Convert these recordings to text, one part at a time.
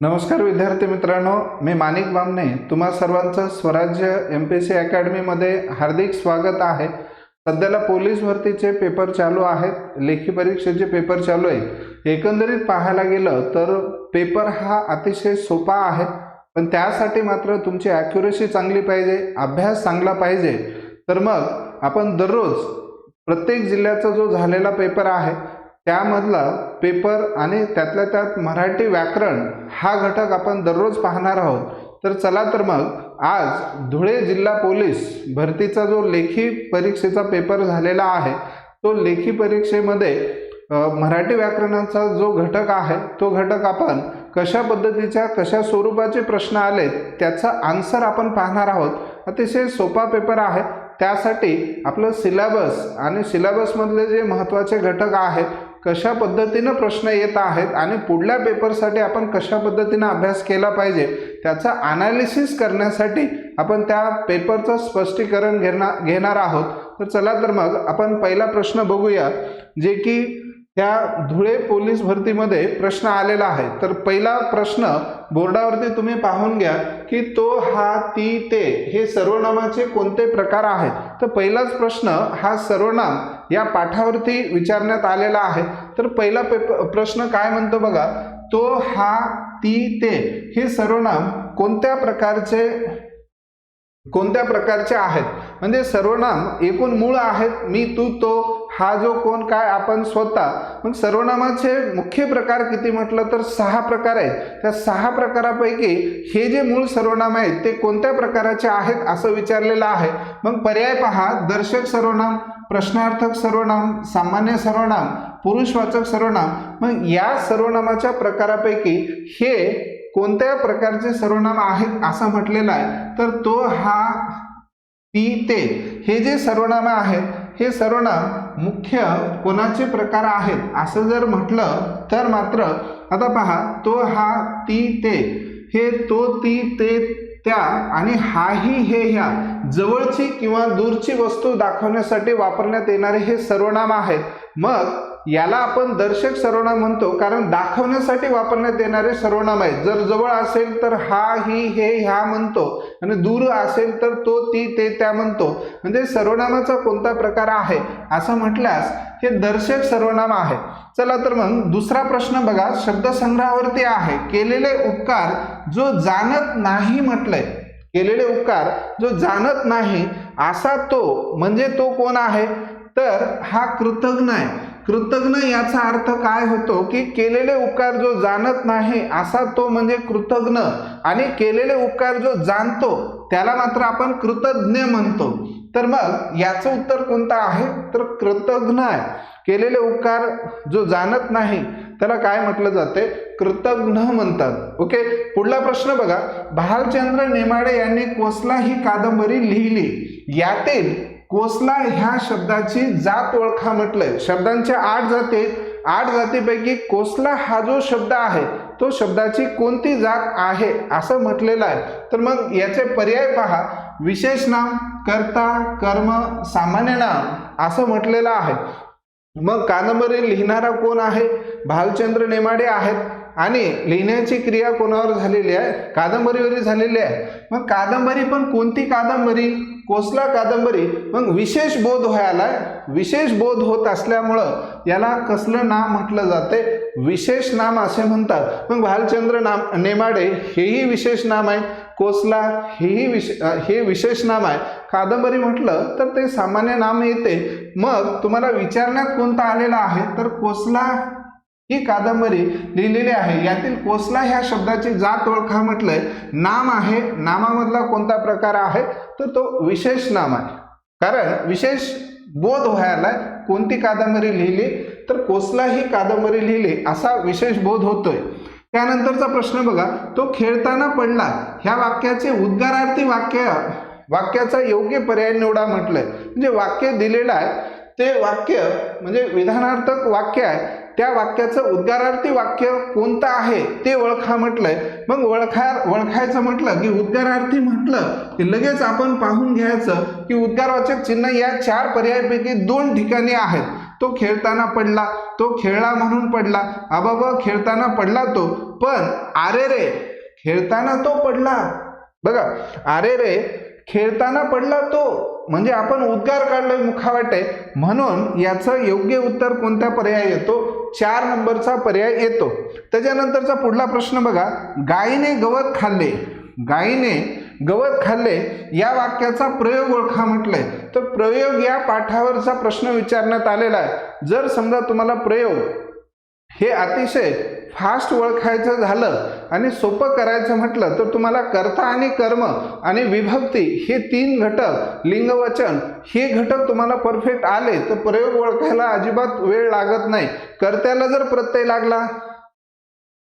नमस्कार विद्यार्थी मित्रांनो मी माणिक बामणे. तुम्हा सर्वांचं स्वराज्य एम पी सी अकॅडमीमध्ये हार्दिक स्वागत आहे. सध्याला पोलीस भरतीचे पेपर चालू आहेत. लेखी परीक्षेचे पेपर चालू आहेत एकंदरीत पाहायला गेलं तर पेपर हा अतिशय सोपा आहे. पण त्यासाठी मात्र तुमची ॲक्युरेसी चांगली पाहिजे अभ्यास चांगला पाहिजे. तर मग आपण दररोज प्रत्येक जिल्ह्याचा जो झालेला पेपर आहे त्यामधला पेपर आणि त्यातल्या त्यात मराठी व्याकरण हा घटक आपण दररोज पाहणार आहोत. तर चला तर मग आज धुळे जिल्हा पोलीस भरतीचा जो लेखी परीक्षेचा पेपर झालेला आहे तो लेखी परीक्षेमध्ये मराठी व्याकरणाचा जो घटक आहे तो घटक आपण कशा पद्धतीच्या कशा स्वरूपाचे प्रश्न आले त्याचा आन्सर आपण पाहणार आहोत. अतिशय सोपा पेपर आहे. त्यासाठी आपलं सिलेबस आणि सिलेबसमधले जे महत्त्वाचे घटक आहेत कशा पद्धतीनं प्रश्न येत आहेत आणि पुढल्या पेपरसाठी आपण कशा पद्धतीनं अभ्यास केला पाहिजे त्याचा अनालिसिस करण्यासाठी आपण त्या पेपरचं स्पष्टीकरण घेणार घेणार आहोत. तर चला तर मग आपण पहिला प्रश्न बघूया जे की त्या धुळे पोलीस भरतीमध्ये प्रश्न आलेला आहे. तर पहिला प्रश्न बोर्डावरती तुम्ही पाहून घ्या की तो हा ती ते हे सर्वनामाचे कोणते प्रकार आहेत? तर पहिलाच प्रश्न हा सर्वनाम या पाठावरती विचारण्यात आलेला आहे. तर पहिला पेप प्रश्न काय म्हणतो बघा? तो हा ती ते हे सर्वनाम कोणत्या प्रकारचे कोणत्या प्रकारचे आहेत? म्हणजे सर्वनाम एकूण मूळ आहेत मी तू तो हा जो कोण काय आपण स्वतः. मग सर्वनामाचे मुख्य प्रकार किती म्हटलं तर सहा प्रकार आहेत. त्या सहा प्रकारापैकी हे जे मूळ सर्वनाम आहेत ते कोणत्या प्रकाराचे आहेत असं विचारलेलं आहे. मग पर्याय पहा दर्शक सर्वनाम प्रश्नार्थक सर्वनाम सामान्य सर्वनाम पुरुषवाचक सर्वनाम. मग या सर्वनामाच्या प्रकारापैकी हे कोणत्या प्रकारचे सर्वनाम आहेत असं म्हटलेलं आहे तर तो हा ती ते हे जे सर्वनाम आहेत हे सर्वनाम मुख्य कोणाचे प्रकार आहेत असं जर म्हटलं तर मात्र आता पहा तो हा ती ते हे तो ती ते त्या आणि हाही हे ह्या जवळची किंवा दूरची वस्तू दाखवण्यासाठी वापरण्यात येणारे हे सर्वनाम आहेत. मग याला आपण दर्शक सर्वनाम म्हणतो कारण दाखवण्यासाठी वापरण्यात येणारे सर्वनाम आहेत जर जवळ असेल तर हा ही हे ह्या म्हणतो आणि दूर असेल तर तो ती ते त्या म्हणतो. म्हणजे सर्वनामाचा कोणता प्रकार आहे? असं म्हटल्यास हे दर्शक सर्वनाम आहे. चला तर मग दुसरा प्रश्न बघा शब्दसंग्रहावरती आहे. केलेले उपकार जो जाणत नाही म्हटलंय केलेले उपकार जो जाणत नाही असा तो म्हणजे तो कोण आहे? तर हा कृतज्ञ आहे. कृतज्ञ याचा अर्थ काय होतो की केलेले उपकार जो जाणत नाही असा तो म्हणजे कृतज्ञ. आणि केलेले उपकार जो जाणतो त्याला मात्र आपण कृतज्ञ म्हणतो. तर मग याचं उत्तर कोणतं आहे? तर कृतज्ञ आहे. केलेले उपकार जो जाणत नाही त्याला काय म्हटलं जाते? कृतज्ञ म्हणतात. ओके? पुढला प्रश्न बघा. भालचंद्र नेमाडे यांनी कोसला ही कादंबरी लिहिली? यातील कोसला ह्या शब्दाची जात ओळखा म्हटलंय. शब्दांच्या आठ जाती आठ जातीपैकी कोसला हा जो शब्द आहे तो शब्दाची कोणती जात आहे असं म्हटलेलं आहे. तर मग याचे पर्याय पहा. विशेष नाम कर्ता कर्म सामान्य नाम असं म्हटलेलं आहे. मग कादंबरी लिहिणारा कोण आहे? भालचंद्र नेमाडे आहेत. आणि लिहिण्याची क्रिया कोणावर झालेली आहे? कादंबरीवर झालेली आहे. मग कादंबरी पण कोणती कादंबरी? कोसला कादंबरी मग विशेष बोध व्हायला विशेष बोध होत असल्यामुळं याला कसलं नाम म्हटलं जाते विशेष नाम असे म्हणतात. मग भालचंद्र नाम नेमाडे हेही विशेष नाम आहे. कोसला हेही विशे हे विशेष नाम आहे. कादंबरी म्हटलं तर ते सामान्य नाम येते. मग तुम्हाला विचारण्यात कोणता आलेला आहे? तर कोसला ही कादंबरी लिहिलेली आहे. यातील कोसला ह्या शब्दाची जात ओळखा म्हटलंय. नाम आहे नामामधला कोणता प्रकार आहे? तर तो विशेष नाम आहे. कारण विशेष बोध व्हायला कोणती कादंबरी लिहिली? तर कोसला ही कादंबरी लिहिली. असा विशेष बोध होतोय. त्यानंतरचा प्रश्न बघा. तो खेळताना पडला. ह्या वाक्याचे उद्गारार्थी वाक्य वाक्याचा योग्य पर्याय निवडा म्हटलंय. म्हणजे वाक्य दिलेलं आहे. ते वाक्य म्हणजे विधानार्थक वाक्य आहे. त्या वाक्याचं उद्गारार्थी वाक्य कोणतं आहे ते ओळखा म्हटलंय. मग ओळखा ओळखायचं म्हटलं की उद्गारार्थी म्हटलं की लगेच आपण पाहून घ्यायचं की उद्गारवाचक चिन्ह या चार पर्यायापैकी दोन ठिकाणी आहेत. तो खेळताना पडला तो खेळला म्हणून पडला अबाबा खेळताना पडला तो पण आरे रे खेळताना तो पडला. बघा अरे रे खेळताना पडला तो म्हणजे आपण उद्गार काढलोय मुखावाटे. म्हणून याचं योग्य उत्तर कोणत्या पर्याय येतो? चार नंबरचा पर्याय येतो. त्याच्यानंतरचा पुढला प्रश्न बघा. गायीने गवत खाल्ले. गायीने गवत खाल्ले या वाक्याचा प्रयोग ओळखा म्हटलंय. तर प्रयोग या पाठावरचा प्रश्न विचारण्यात आलेला आहे. जर समजा तुम्हाला प्रयोग हे अतिशय फास्ट ओळखायचं झालं आणि सोपं करायचं म्हटलं तर तुम्हाला कर्ता आणि कर्म आणि विभक्ती हे तीन घटक लिंगवचन हे घटक तुम्हाला परफेक्ट आले तर प्रयोग ओळखायला अजिबात वेळ लागत नाही. कर्त्याला जर प्रत्यय लागला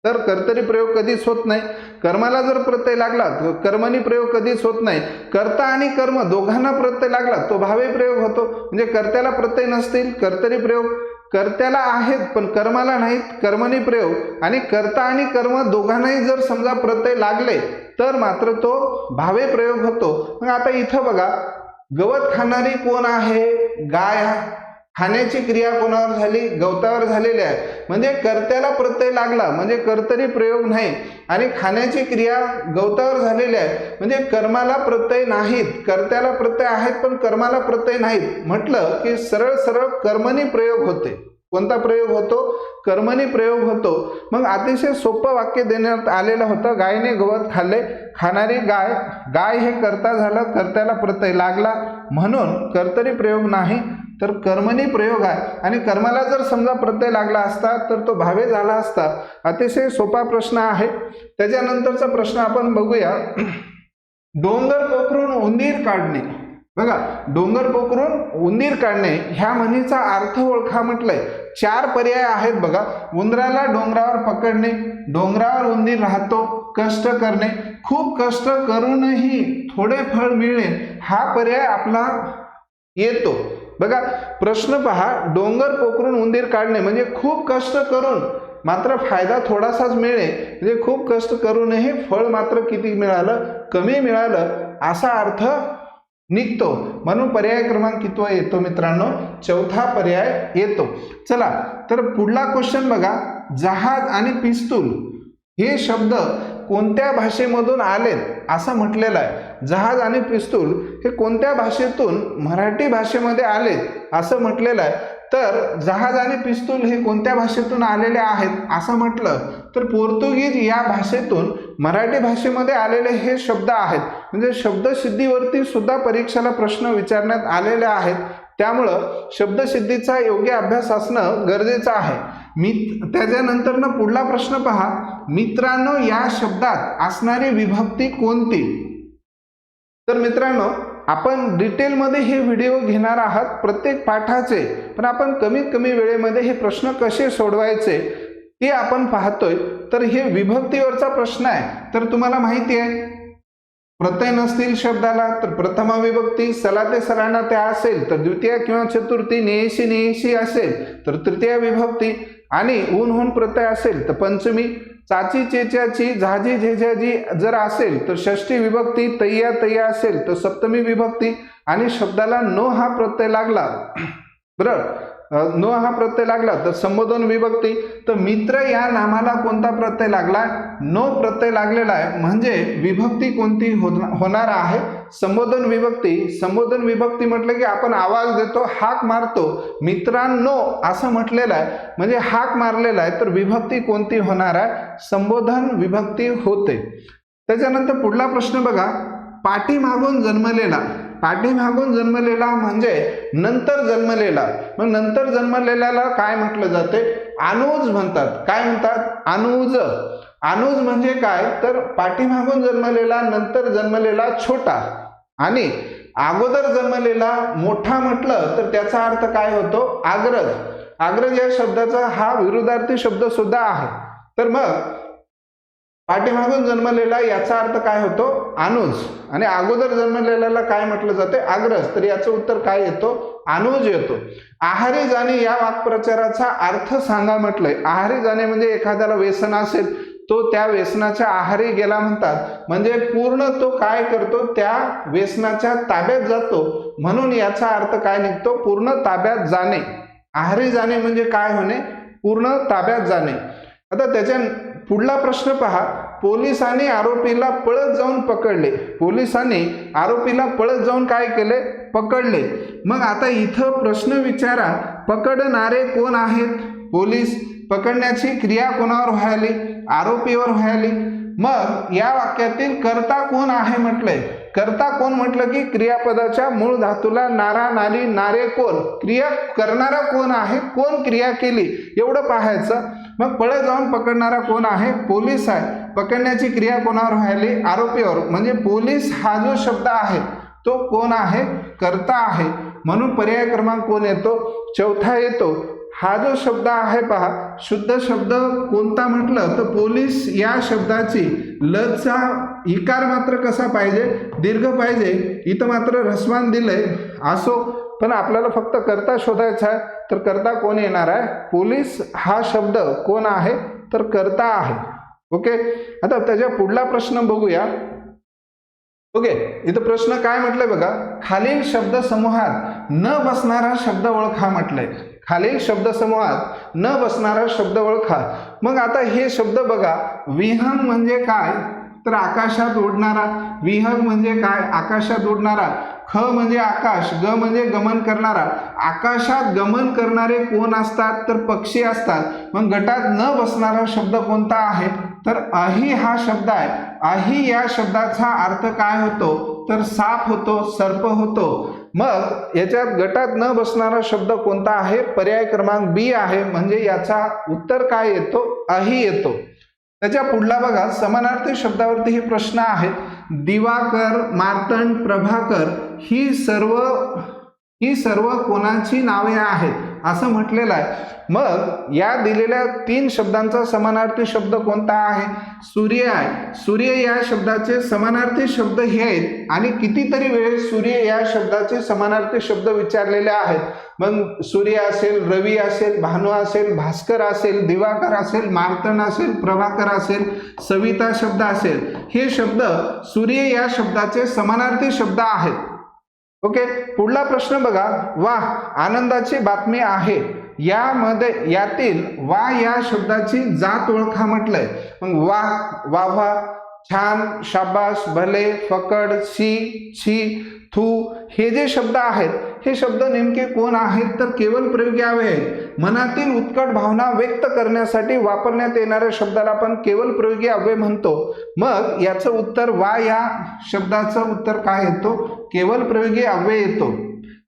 तर कर्तरी प्रयोग कधीच होत नाही. कर्माला जर प्रत्यय लागला तर कर्मनी प्रयोग कधीच होत नाही. कर्ता आणि कर्म दोघांना प्रत्यय लागला तो भावे प्रयोग होतो. म्हणजे कर्त्याला प्रत्यय नसतील कर्तरी प्रयोग. कर्त्याला आहेत पण कर्माला नाहीत कर्मनी प्रयोग. आणि कर्ता आणि कर्म दोघांनाही जर समजा प्रत्यय लागले तर मात्र तो भावे प्रयोग होतो. मग आता इथं बघा गवत खाणारी कोण आहे? गाय खाण्याची क्रिया कोणावर झाली? गवतावर झालेली आहे. म्हणजे कर्त्याला प्रत्यय लागला. म्हणजे कर्तरी प्रयोग नाही. आणि खाण्याची क्रिया गवतावर झालेली आहे. म्हणजे कर्माला प्रत्यय नाहीत. कर्त्याला प्रत्यय आहेत पण कर्माला प्रत्यय नाहीत. म्हटलं की सरळ सरळ कर्मणी प्रयोग होते. कोणता प्रयोग होतो? कर्मणी प्रयोग होतो. मग अतिशय सोपं वाक्य देण्यात आलेलं होतं. गायने गवत खाल्ले. खाणारी गाय गाय हे करता झालं. कर्त्याला प्रत्यय लागला. म्हणून कर्तरी प्रयोग नाही. तर कर्मणी प्रयोग आहे. आणि कर्माला जर समजा प्रत्यय लागला असता तर तो भावे झाला असता अतिशय सोपा प्रश्न आहे. त्याच्यानंतरचा प्रश्न आपण बघूया. डोंगर पोखरून उंदीर काढणे. बघा डोंगर पोखरून उंदीर काढणे ह्या म्हणीचा अर्थ ओळखा म्हटलंय. चार पर्याय आहेत बघा. उंदराला डोंगरावर पकडणे डोंगरावर उंदीर राहतो कष्ट करणे. खूप कष्ट करूनही थोडे फळ मिळणे हा पर्याय आपला येतो. बघा प्रश्न पहा डोंगर पोखरून उंदीर काढणे म्हणजे खूप कष्ट करून मात्र फायदा थोडासाच मिळणे म्हणजे खूप कष्ट करूनही फळ मात्र किती मिळालं? कमी मिळालं असा अर्थ निघतो. म्हणून पर्याय क्रमांक कितवा येतो मित्रांनो? चौथा पर्याय येतो. चला तर पुढला क्वेश्चन बघा. जहाज आणि पिस्तूल हे शब्द कोणत्या भाषेमधून आलेत असं म्हटलेलं आहे. जहाज आणि पिस्तूल हे कोणत्या भाषेतून मराठी भाषेमध्ये आलेत असं म्हटलेलं आहे. तर जहाज आणि पिस्तूल हे कोणत्या भाषेतून आलेले आहेत असं म्हटलं तर पोर्तुगीज या भाषेतून मराठी भाषेमध्ये आलेले हे शब्द आहेत. म्हणजे शब्दसिद्धीवरती सुद्धा परीक्षेला प्रश्न विचारण्यात आलेले आहेत. त्यामुळं शब्दसिद्धीचा योग्य अभ्यास असणं गरजेचं आहे. मी त्याच्यानंतरनं पुढला प्रश्न पहा. मित्रांनो या शब्दात असणारी विभक्ती कोणती? तर मित्रांनो आपण डिटेलमध्ये हे व्हिडिओ घेणार आहात प्रत्येक पाठाचे पण आपण कमीत कमी वेळेमध्ये हे प्रश्न कसे सोडवायचे ते आपण पाहतोय. तर हे विभक्तीवरचा प्रश्न आहे. तर तुम्हाला माहिती आहे प्रत्यय नसतील शब्दाला तर प्रथमा विभक्ती सला ते सरांना त्या असेल तर द्वितीय किंवा चतुर्थी नेयशी नेयशी असेल तर तृतीय विभक्ती. आणि ऊन हून प्रत्यय असेल तर पंचमी. चाची चेच्याची झाजी झेझ्याजी जर असेल तर षष्टी विभक्ती तय्या तय्या असेल तर सप्तमी विभक्ती. आणि शब्दाला नो हा प्रत्यय लागला. बरं. नो हा प्रत्यय लागला तर संबोधन विभक्ती. तर मित्र या नामाला कोणता प्रत्यय लागला? नो प्रत्यय लागलेला आहे. म्हणजे विभक्ती कोणती होणार आहे? संबोधन विभक्ती. संबोधन विभक्ती म्हटलं की आपण आवाज देतो हाक मारतो. मित्रांनो असं म्हटलेलं आहे. म्हणजे हाक मारलेला आहे तर विभक्ती कोणती होणार आहे? संबोधन विभक्ती होते. त्याच्यानंतर पुढला प्रश्न बघा. पाठीमागून जन्मलेला पाठीमागून जन्मलेला म्हणजे नंतर जन्मलेला. मग नंतर जन्मलेल्याला काय म्हटलं जाते? अनुज म्हणतात. काय म्हणतात? अनुज. अनुज म्हणजे काय? तर पाठीमागून जन्मलेला नंतर जन्मलेला छोटा. आणि अगोदर जन्मलेला मोठा म्हटलं तर त्याचा अर्थ काय होतो? आग्रज. आग्रज या शब्दाचा हा विरुद्धार्थी शब्द सुद्धा आहे. तर मग पाठीमागून जन्मलेला याचा अर्थ काय होतो? अनुज. आणि अगोदर जन्मलेल्याला काय म्हटलं जाते? आग्रस तर याचं उत्तर काय येतो? अनुज येतो. आहारी जाणे या वाक्प्रचाराचा अर्थ सांगा म्हटलंय. आहारी जाणे म्हणजे एखाद्याला व्यसन असेल तो त्या व्यसनाच्या आहारी गेला म्हणतात. म्हणजे पूर्ण तो काय करतो? त्या व्यसनाच्या ताब्यात जातो. म्हणून याचा अर्थ काय निघतो? पूर्ण ताब्यात जाणे. आहारी जाणे म्हणजे काय होणे? पूर्ण ताब्यात जाणे. आता त्याच्या पुढला प्रश्न पहा. पोलिसांनी आरोपीला पळत जाऊन पकडले. पोलिसांनी आरोपीला पळत जाऊन काय केले? पकडले. मग आता इथं प्रश्न विचारा. पकडणारे कोण आहेत? पोलीस. पकडण्याची क्रिया कोणावर व्हायली? आरोपीवर व्हायली. मग या वाक्यातील कर्ता कोण आहे म्हटलंय? कर्ता कोण म्हटलं की क्रियापदाच्या मूळ धातूला नारा नारी नारे कोण? क्रिया करणारा कोण आहे? कोण क्रिया केली? एवढं पाहायचं. मग पळत जाऊन पकडणारा कोण आहे? पोलीस आहे. पकडण्याची क्रिया कोणावर व्हायली आरोपीवर. म्हणजे पोलीस हा जो शब्द आहे तो कोण आहे? कर्ता आहे. म्हणून पर्याय क्रमांक कोण येतो? चौथा येतो. हा जो शब्द आहे पहा शुद्ध शब्द कोणता म्हटलं तर पोलीस या शब्दाची लचा इकार मात्र कसा पाहिजे दीर्घ पाहिजे इथं मात्र रसवान दिलंय असो. पण आपल्याला फक्त करता शोधायचा आहे तर करता कोण येणार आहे? पोलीस हा शब्द कोण आहे? तर करता आहे. ओके? आता त्याच्या पुढला प्रश्न बघूया. ओके? इथं प्रश्न काय म्हटलंय बघा? खालील शब्द समूहात न बसणारा शब्द ओळखा म्हटलंय. खालील शब्दसमूहात न बसणारा शब्द ओळखा. मग आता हे शब्द बघा. विहंग म्हणजे काय? तर आकाशात उडणारा. विहंग म्हणजे काय? आकाशात उडणारा. ख म्हणजे आकाश. ग म्हणजे गमन करणारा. आकाशात गमन करणारे कोण असतात? तर पक्षी असतात. मग गटात न बसणारा शब्द कोणता आहे? तर अही हा शब्द आहे. अही या शब्दाचा अर्थ काय होतो? तर साप होतो सर्प होतो. मग याच्यात गटात न बसणारा शब्द कोणता आहे? पर्याय क्रमांक बी आहे. म्हणजे याचा उत्तर काय येतो? अही येतो. त्याच्या पुढला बघा. समानार्थी शब्दावरती हे प्रश्न आहेत. दिवाकर मार्तंड प्रभाकर ही सर्व ही सर्व कोणाची नावे आहेत? असं म्हटलेलं आहे. मग या दिलेल्या तीन शब्दांचा समानार्थी शब्द कोणता आहे? सूर्य आहे. सूर्य या शब्दाचे समानार्थी शब्द हे आहेत आणि कितीतरी वेळेस सूर्य या शब्दाचे समानार्थी शब्द विचारलेले आहेत. मग सूर्य असेल रवी असेल भानू असेल भास्कर असेल दिवाकर असेल मार्तन असेल प्रभाकर असेल सविता शब्द असेल. हे शब्द सूर्य या शब्दाचे समानार्थी शब्द आहेत. ओके? पुढला प्रश्न बघा. वा आनंदाची बातमी आहे. यामध्ये यातील वा या शब्दाची जात ओळखा म्हटलंय. मग वा वाव्हा छान शाबास भले फकड सी छी थू हे जे शब्द आहेत हे शब्द नेमके कोण आहेत तर केवळ प्रयोगी आहेत. मनातील उत्कट भावना व्यक्त करण्यासाठी वापरण्यात येणाऱ्या शब्दाला आपण केवळ प्रयोगी अव्यय म्हणतो. मग याचं उत्तर वा या शब्दाचं उत्तर काय येतो? केवल प्रयोगी अव्यय येतो.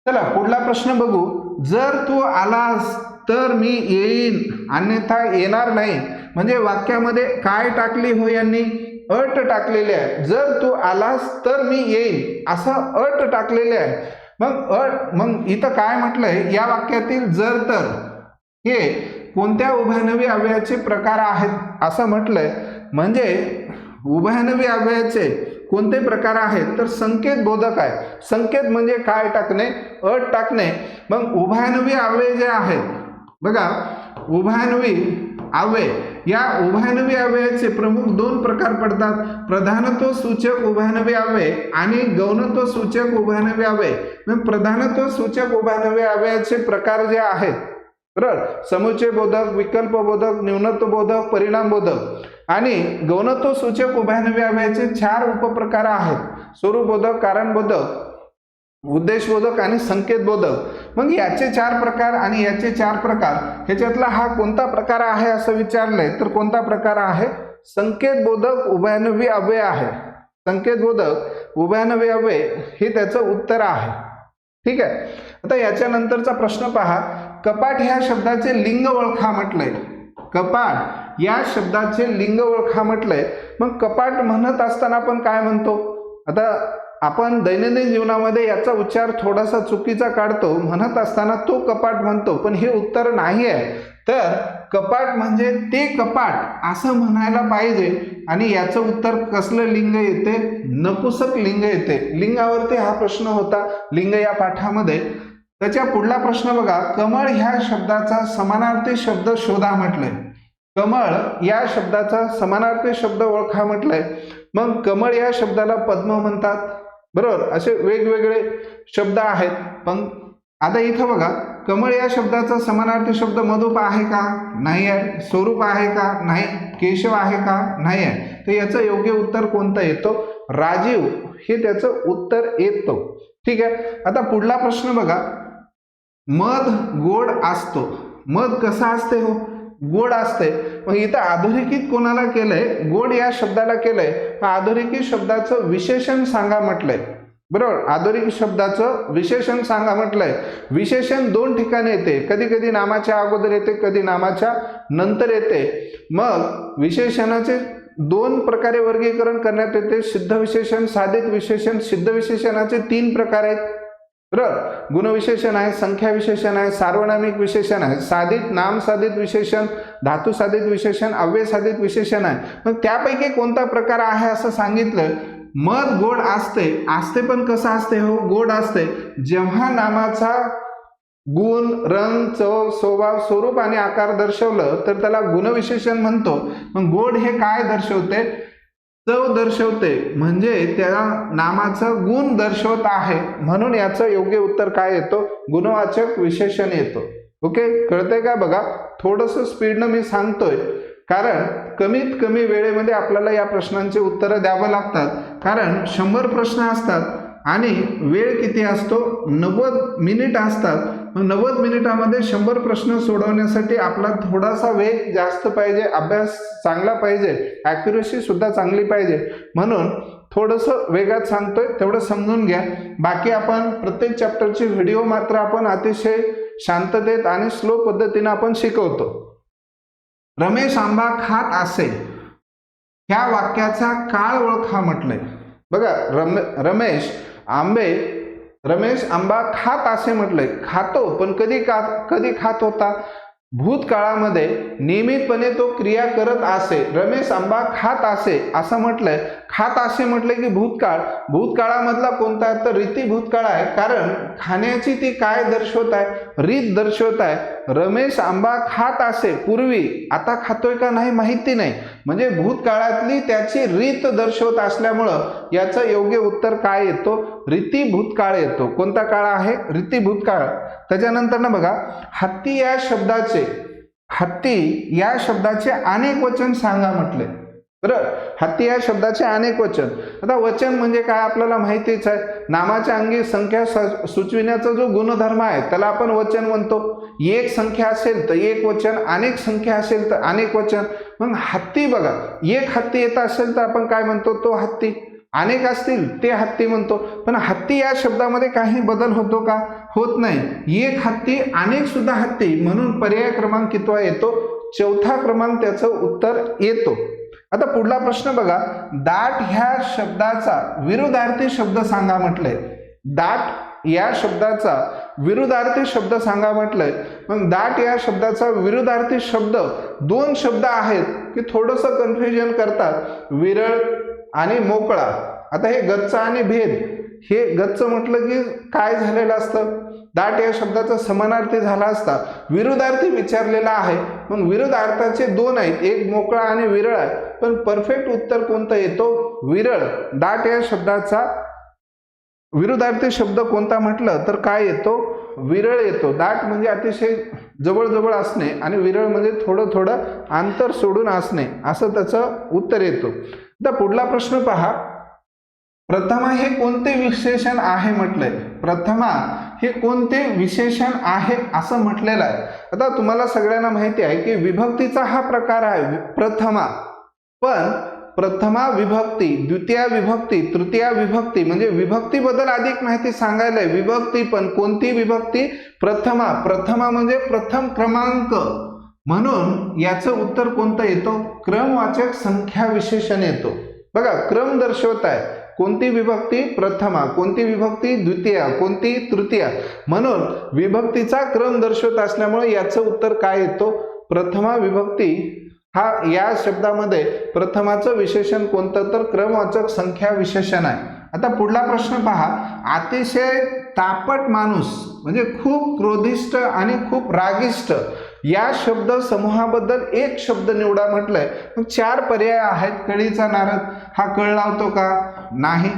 चला पुढला प्रश्न बघू. जर तू आलास तर मी येईन अन्यथा येणार नाही. म्हणजे वाक्यामध्ये काय टाकली हो यांनी? अट टाकलेली आहे. जर तू आलास तर मी येईन. असं अट टाकलेले आहे. मग अट मग इथं काय म्हटलंय? या वाक्यातील जर तर हे कोणत्या उभयनवी अव्ययाचे प्रकार आहेत असं म्हटलंय. म्हणजे उभयनवी अव्ययाचे कोणते प्रकार आहेत? तर संकेत बोधक आहे. संकेत म्हणजे काय टाकणे? अट टाकणे. मग उभयनवी आवे जे आहेत बघा उभयानवी आवे या उभयानवी अव्ययाचे प्रमुख दोन प्रकार पडतात. प्रधानत्व सूचक उभयानवी अव्यय आणि गौणत्व सूचक उभयानवी अव्यय मग प्रधानत्व सूचक उभयानवी अव्ययाचे प्रकार जे आहेत बरोबर समुच्चय बोधक विकल्प बोधक न्यूनत्व बोधक परिणाम बोधक. आणि गौणत्व सूचक उभयनवी चार उपप्रकार आहेत. स्वरूपबोधक कारणबोधक उद्देशबोधक आणि संकेतबोधक मग याचे चार प्रकार आणि याचे चार प्रकार ह्याच्यातला हा कोणता प्रकार आहे असं विचारलंय? तर कोणता प्रकार आहे? संकेतबोधक उभयानवी अव्यय आहे. संकेतबोधक उभयानवी अव्यय हे त्याचं उत्तर आहे. ठीक आहे? आता याच्यानंतरचा प्रश्न पहा. कपाट ह्या शब्दाचे लिंग ओळखा म्हटलंय. कपाट या शब्दाचे लिंग ओळखा म्हटलंय. मग कपाट म्हणत असताना आपण काय म्हणतो? आता आपण दैनंदिन जीवनामध्ये याचा उच्चार थोडासा चुकीचा काढतो. म्हणत असताना तो कपाट म्हणतो पण हे उत्तर नाही आहे तर कपाट म्हणजे ते कपाट असं म्हणायला पाहिजे आणि याचं उत्तर कसलं लिंग येते? नपुसक लिंग येते. लिंगावरती हा प्रश्न होता. लिंग या पाठामध्ये. त्याच्या पुढला प्रश्न बघा कमळ ह्या शब्दाचा समानार्थी शब्द शोधा म्हटलंय. कमळ या शब्दाचा समानार्थी शब्द ओळखा म्हटलंय. मग कमळ या शब्दाला पद्म म्हणतात. बरोबर? असे वेगवेगळे शब्द आहेत. पण आता इथं बघा कमळ या शब्दाचा समानार्थी शब्द मधुप आहे का? नाही आहे. स्वरूप आहे का? नाही. केशव आहे का? नाही आहे. तर याचं योग्य उत्तर कोणतं येतो? राजीव हे त्याचं उत्तर येतो. ठीक आहे? आता पुढला प्रश्न बघा. मध गोड असतो. मध कसा असते हो? गोड असते मग इथं आधुनिकीत कोणाला केलंय? गोड या शब्दाला केलंय. आधुनिकी शब्दाचं विशेषण सांगा म्हटलंय. बरोबर? आधुनिक शब्दाचं विशेषण सांगा म्हटलंय. विशेषण दोन ठिकाणी येते. कधी कधी नामाच्या अगोदर येते कधी नामाच्या नंतर येते. मग विशेषणाचे दोन प्रकारे वर्गीकरण करण्यात येते. सिद्ध विशेषण साधित विशेषण सिद्ध विशेषणाचे तीन प्रकार आहेत. तर गुणविशेषण आहे संख्या विशेषण आहे सार्वनामिक विशेषण आहे साधित नामसाधित विशेषण धातुसाधित विशेषण अव्यय साधित विशेषण आहे. मग त्यापैकी कोणता प्रकार आहे असं सांगितलं? मध गोड असते असते पण कसं असते हो? गोड असते जेव्हा नामाचा गुण रंग चव स्वभाव स्वरूप आणि आकार दर्शवलं तर त्याला गुणविशेषण म्हणतो. मग गोड हे काय दर्शवते? चव दर्शवते. म्हणजे त्या नामाचा गुण दर्शवत आहे. म्हणून याचं योग्य उत्तर काय येतो? गुणवाचक विशेषण येतो. ओके? कळतंय का बघा? थोडंसं स्पीडनं मी सांगतोय. कारण कमीत कमी वेळेमध्ये आपल्याला या प्रश्नांची उत्तरं द्यावं लागतात. कारण शंभर प्रश्न असतात. आणि वेळ किती असतो? नव्वद मिनिट असतात. नव्वद मिनिटामध्ये शंभर प्रश्न सोडवण्यासाठी आपला थोडासा वेग जास्त पाहिजे अभ्यास चांगला पाहिजे ॲक्युरेसीसुद्धा चांगली पाहिजे. म्हणून थोडंसं वेगात सांगतोय तेवढं समजून घ्या. बाकी आपण प्रत्येक चॅप्टरची व्हिडिओ मात्र आपण अतिशय शांततेत आणि स्लो पद्धतीनं आपण शिकवतो. रमेश आंबा खात असे. ह्या वाक्याचा काळ ओळखा म्हटलंय. बघा रमे रमेश आंबे. रमेश आंबा खात असे म्हटलंय खातो पण कधी का कधी खात होता? भूतकाळामध्ये नियमितपणे तो क्रिया करत असे. रमेश आंबा खात असे असं म्हटलंय. खात असे म्हटले की भूतकाळ. भूतकाळामधला कोणता तर रीती भूतकाळ आहे. कारण खाण्याची ती काय दर्शवत आहे? रीत दर्शवत आहे. रमेश आंबा खात असे. पूर्वी आता खातोय का नाही माहिती नाही. म्हणजे भूतकाळातली त्याची रीत दर्शवत असल्यामुळं याचं योग्य उत्तर काय येतो? रीती भूतकाळ येतो. कोणता काळ आहे? रीती भूतकाळ. त्याच्यानंतर ना बघा हत्ती या शब्दाचे हत्ती या शब्दाचे अनेक वचन सांगा म्हटले. बरं? हत्ती या शब्दाचे अनेक वचन. आता वचन म्हणजे काय आपल्याला माहितीच आहे. नामाच्या अंगी संख्या सुचविण्याचा जो गुणधर्म आहे त्याला आपण वचन म्हणतो. एक संख्या असेल तर एक वचन अनेक संख्या असेल तर अनेक वचन. मग हत्ती बघा एक हत्ती येत असेल तर आपण काय म्हणतो? तो हत्ती. अनेक असतील ते हत्ती म्हणतो. पण हत्ती या शब्दामध्ये काही बदल होतो का? होत नाही. एक हत्ती अनेक सुद्धा हत्ती म्हणून पर्याय क्रमांक कितवा येतो. चौथा क्रमांक त्याचं उत्तर येतो. आता पुढला प्रश्न बघा. दाट ह्या शब्दाचा विरुद्धार्थी शब्द सांगा म्हटलंय. दाट या शब्दाचा विरुद्धार्थी शब्द सांगा म्हटलंय. मग दाट या शब्दाचा विरुद्धार्थी शब्द दोन शब्द आहेत की थोडंसं कन्फ्युजन करतात. विरळ आणि मोकळा. आता हे गच्च आणि भेद. हे गच्च म्हटलं की काय झालेलं असतं? दाट या शब्दाचा समानार्थी झाला असता विरुद्धार्थी विचारलेला आहे. मग विरुद्धार्थाचे दोन आहेत. एक मोकळा आणि विरळ आहे. पण परफेक्ट उत्तर कोणतं येतो? विरळ. दाट या शब्दाचा विरुद्धार्थी शब्द कोणता म्हटलं तर काय येतो? विरळ येतो. दाट म्हणजे अतिशय जवळजवळ असणे आणि विरळ म्हणजे थोडं थोडं अंतर सोडून असणे. असं त्याचं उत्तर येतो. तर पुढला प्रश्न पहा. प्रथमा हे कोणते विशेषण आहे म्हटलंय? प्रथमा हे कोणते विशेषण आहे असं म्हटलेलं आहे. आता तुम्हाला सगळ्यांना माहिती आहे की विभक्तीचा हा प्रकार आहे प्रथमा. पण प्रथमा विभक्ती द्वितीय विभक्ती तृतीया विभक्ती म्हणजे विभक्तीबद्दल अधिक माहिती सांगायला आहे. विभक्ती पण कोणती विभक्ती? प्रथमा. प्रथमा म्हणजे प्रथम क्रमांक. म्हणून याचं उत्तर कोणतं येतो? क्रमवाचक संख्या विशेषण येतो. बघा क्रम दर्शवत आहे कोणती विभक्ती प्रथमा कोणती विभक्ती द्वितीया कोणती तृतीया? म्हणून विभक्तीचा क्रम दर्शवत असल्यामुळे याचं उत्तर काय येतो? प्रथमा विभक्ती. हा या शब्दामध्ये प्रथमाचं विशेषण कोणतं? तर क्रमवाचक संख्या विशेषण आहे. आता पुढला प्रश्न पहा. अतिशय तापट माणूस म्हणजे खूप क्रोधिष्ट आणि खूप रागिष्ट या शब्द समूहाबद्दल एक शब्द निवडा म्हटलंय. मग चार पर्याय आहेत कळीचा नारद. हा कळ लावतो का? नाही.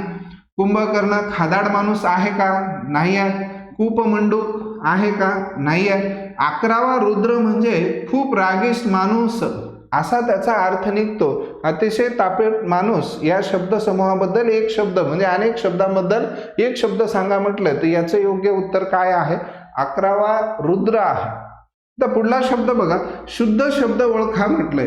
कुंभकर्ण खादाड माणूस आहे का? नाही आहे. कूपमंडूक आहे का? नाही आहे. अकरावा रुद्र म्हणजे खूप रागिष्ट माणूस. असा त्याचा अर्थ निघतो. अतिशय तापेट माणूस. या शब्दसमूहाबद्दल एक शब्द म्हणजे अनेक शब्दांबद्दल एक शब्द सांगा म्हटलं तर याचं योग्य उत्तर काय आहे? अकरावा रुद्र आहे. तर पुढला शब्द बघा. शुद्ध शब्द ओळखा म्हटलंय.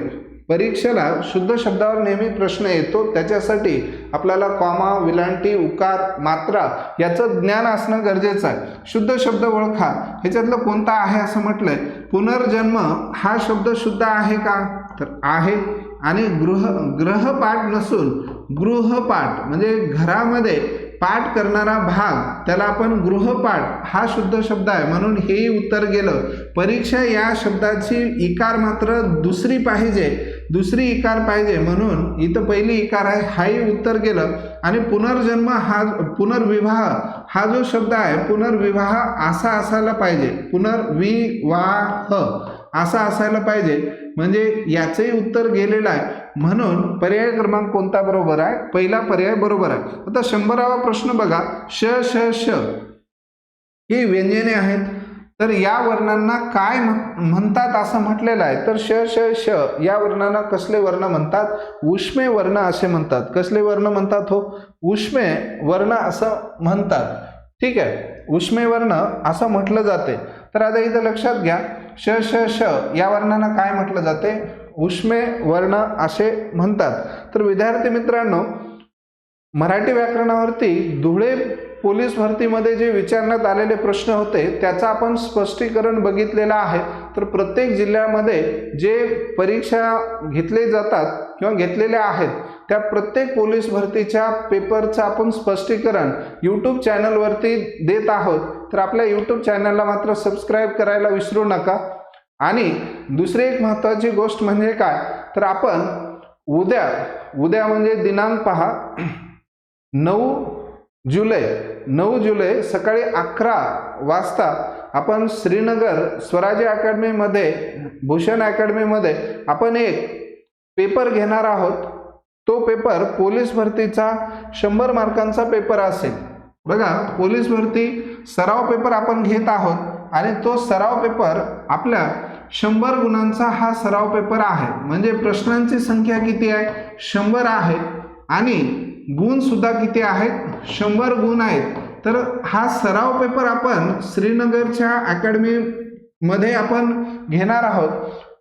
परीक्षेला शुद्ध शब्दावर नेहमी प्रश्न येतो. त्याच्यासाठी आपल्याला कॉमा विलांटी उकार मात्रा याचं ज्ञान असणं गरजेचं आहे. शुद्ध शब्द ओळखा ह्याच्यातलं कोणता आहे असं म्हटलंय? पुनर्जन्म हा शब्द शुद्ध आहे का? तर आहे. आणि गृह ग्रहपाठ नसून गृहपाठ म्हणजे घरामध्ये पाठ करणारा भाग त्याला आपण गृहपाठ हा शुद्ध शब्द आहे. म्हणून हेही उत्तर गेलं. परीक्षा या शब्दाची इकार मात्र दुसरी पाहिजे. दुसरी इकार पाहिजे. म्हणून इथं पहिली इकार आहे हाही उत्तर गेलं. आणि पुनर्जन्म हा पुनर्विवाह हा जो शब्द आहे पुनर्विवाह असा असायला पाहिजे. पुनर्विवाह असा असायला पाहिजे. म्हणजे याचंही उत्तर गेलेलं आहे. म्हणून पर्याय क्रमांक कोणता बरोबर आहे? पहिला पर्याय बरोबर आहे. आता शंभरावा प्रश्न बघा. श श श. ही व्यंजने आहेत. तर या वर्णांना काय म्हण- म्हणतात असं म्हटलेलं आहे. तर श श श या वर्णांना कसले वर्ण म्हणतात? उष्मे वर्ण असे म्हणतात. कसले वर्ण म्हणतात हो? उष्मे वर्ण असं म्हणतात. ठीक आहे. उष्मे वर्ण असं म्हटलं जाते. तर आता इथं लक्षात घ्या. श श श या वर्णांना काय म्हटलं जाते? उष्मे वर्ण असे म्हणतात. तर विद्यार्थी मित्रांनो मराठी व्याकरणावरती धुळे पोलीस भरतीमध्ये जे विचारण्यात आलेले प्रश्न होते त्याचं आपण स्पष्टीकरण बघितलेलं आहे. तर प्रत्येक जिल्ह्यामध्ये जे परीक्षा घेतले जातात किंवा घेतलेल्या आहेत त्या प्रत्येक पोलीस भरतीच्या पेपरचं आपण स्पष्टीकरण यूट्यूब चॅनलवरती देत आहोत. तर आपल्या यूट्यूब चॅनलला मात्र सबस्क्राईब करायला विसरू नका. आणि दुसरी एक महत्त्वाची गोष्ट म्हणजे काय? तर आपण उद्या उद्या म्हणजे दिनांक पहा. नऊ जुलै नऊ जुलै सकाळी अकरा वाजता आपण श्रीनगर स्वराज्य अकॅडमीमध्ये भूषण अकॅडमीमध्ये आपण एक पेपर घेणार आहोत. तो पेपर पोलीस भरतीचा शंभर मार्कांचा पेपर असेल. बघा पोलीस भरती सराव पेपर आपण घेत आहोत आणि तो सराव पेपर आपल्या शंभर गुणांचा हा सराव पेपर आहे. म्हणजे प्रश्नांची संख्या किती आहे? शंभर आहे. आणि गुणसुद्धा किती आहेत? शंभर गुण आहेत. तर हा सराव पेपर आपण श्रीनगरच्या अकॅडमीमध्ये आपण घेणार आहोत.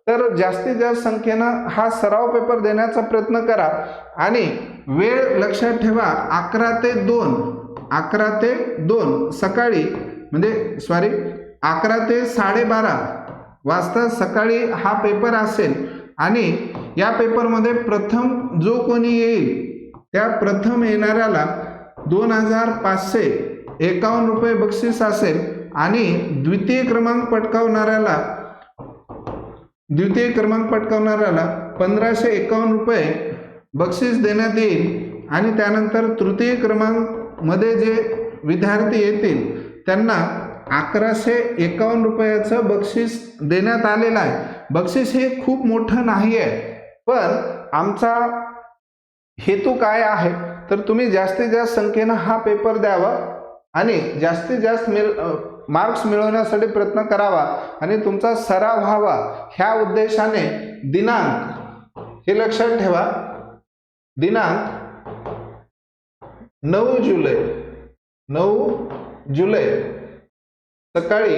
तर जास्तीत जास्त संख्येनं हा सराव पेपर देण्याचा प्रयत्न करा. आणि वेळ लक्षात ठेवा अकरा ते दोन. अकरा ते दोन सकाळी म्हणजे सॉरी अकरा ते साडेबारा वाजता सकाळी हा पेपर असेल आणि या पेपरमध्ये प्रथम जो कोणी येईल त्या प्रथम येणाऱ्याला दोन हजार पाचशे एकावन्न रुपये बक्षीस असेल आणि द्वितीय क्रमांक पटकावणाऱ्याला द्वितीय क्रमांक पटकावणाऱ्याला पंधराशे एकावन्न रुपये बक्षीस देण्यात येईल आणि त्यानंतर तृतीय क्रमांक मध्ये जे विद्यार्थी येतील त्यांना अकराशे एकावन्न रुपयाचं बक्षीस देण्यात आलेलं आहे. बक्षीस हे खूप मोठं नाही आहे पण आमचा हेतू काय आहे? तर तुम्ही जास्तीत जास्त संख्येनं हा पेपर द्यावा आणि जास्तीत जास्त मिळ मार्क्स मिळवण्यासाठी प्रयत्न करावा आणि तुमचा सराव व्हावा. ह्या उद्देशाने दिनांक हे लक्षात ठेवा. दिनांक नऊ जुलै नऊ जुलै सकाळी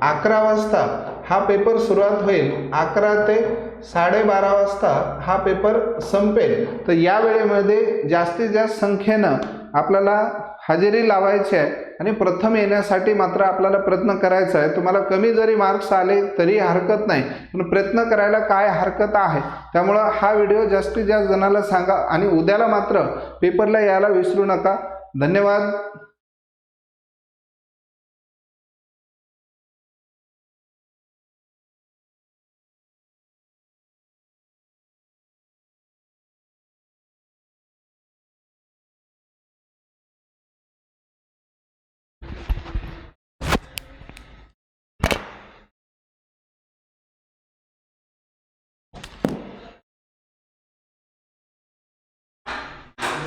अकरा वाजता हा पेपर सुरुवात होईल. अकरा ते साडेबारा वाजता हा पेपर संपेल. तर या वेळेमध्ये जास्तीत जास्त संख्येनं आपल्याला हजेरी लावायची आहे आणि प्रथम येण्यासाठी मात्र आपल्याला प्रयत्न करायचा आहे. तुम्हाला कमी जरी मार्क्स आले तरी हरकत नाही. पण प्रयत्न करायला काय हरकत आहे? त्यामुळं हा व्हिडिओ जास्तीत जास्त जणाला सांगा आणि उद्याला मात्र पेपरला यायला विसरू नका. धन्यवाद.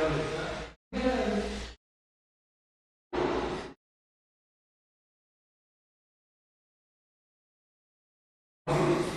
Thank you.